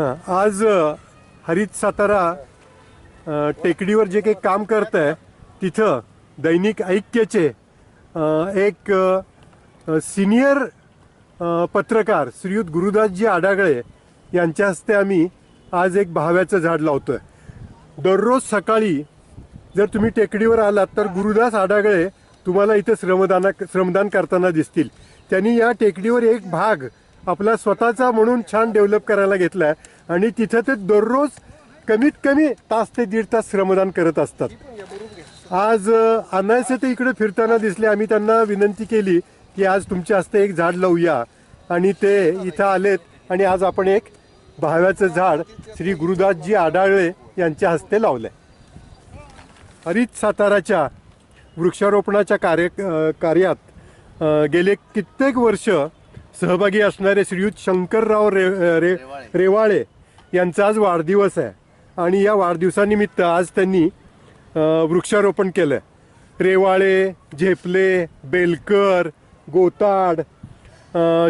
हां. आज हरित सातारा टेकडीवर जे काही काम करत आहे तिथं दैनिक ऐक्यचे एक सिनियर पत्रकार श्रीयुत गुरुदासजी आडागळे यांच्या हस्ते आम्ही आज एक भाव्याचं झाड लावतो आहे दररोज सकाळी जर तुम्ही टेकडीवर आलात तर गुरुदास आडागळे तुम्हाला इथं श्रमदाना श्रमदान करताना दिसतील. त्यांनी या टेकडीवर एक भाग आपला स्वतःचा म्हणून छान डेव्हलप करायला घेतला आहे आणि तिथं ते दररोज कमीत कमी तास ते दीड तास श्रमदान करत असतात. आज अनायसे ते इकडे फिरताना दिसले. आम्ही त्यांना विनंती केली की आज तुमच्या हस्ते एक झाड लावूया. आणि ते इथं आलेत. आणि आज आपण एक भाव्याचं झाड श्री गुरुदासजी आडाळे यांच्या हस्ते लावलंय. हरित साताराच्या वृक्षारोपणाच्या कार्य कार्यात गेले कित्येक वर्ष सहभागी असणारे श्रीयुत शंकरराव रे रे रेवाळे. यांचा आज वाढदिवस आहे. आणि या वाढदिवसानिमित्त आज त्यांनी वृक्षारोपण केलं. रेवाळे झेपले बेलकर गोताड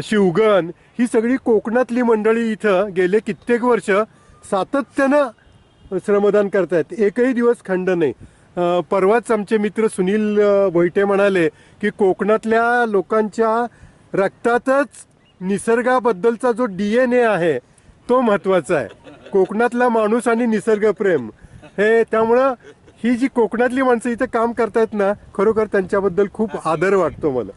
शिवगण ही सगळी कोकणातली मंडळी इथं गेले कित्येक वर्ष सातत्यानं श्रमदान करतायत. एकही दिवस खंड नाही. परवाच आमचे मित्र सुनील भोईटे म्हणाले की कोकणातल्या लोकांच्या रक्तातच निसर्गाबद्दलचा जो डी एन ए आहे तो महत्त्वाचा आहे. कोकणातला माणूस आणि निसर्गप्रेम हे त्यामुळं ही जी कोकणातली माणसं इथं काम करतायत ना खरोखर त्यांच्याबद्दल खूप आदर वाटतो मला.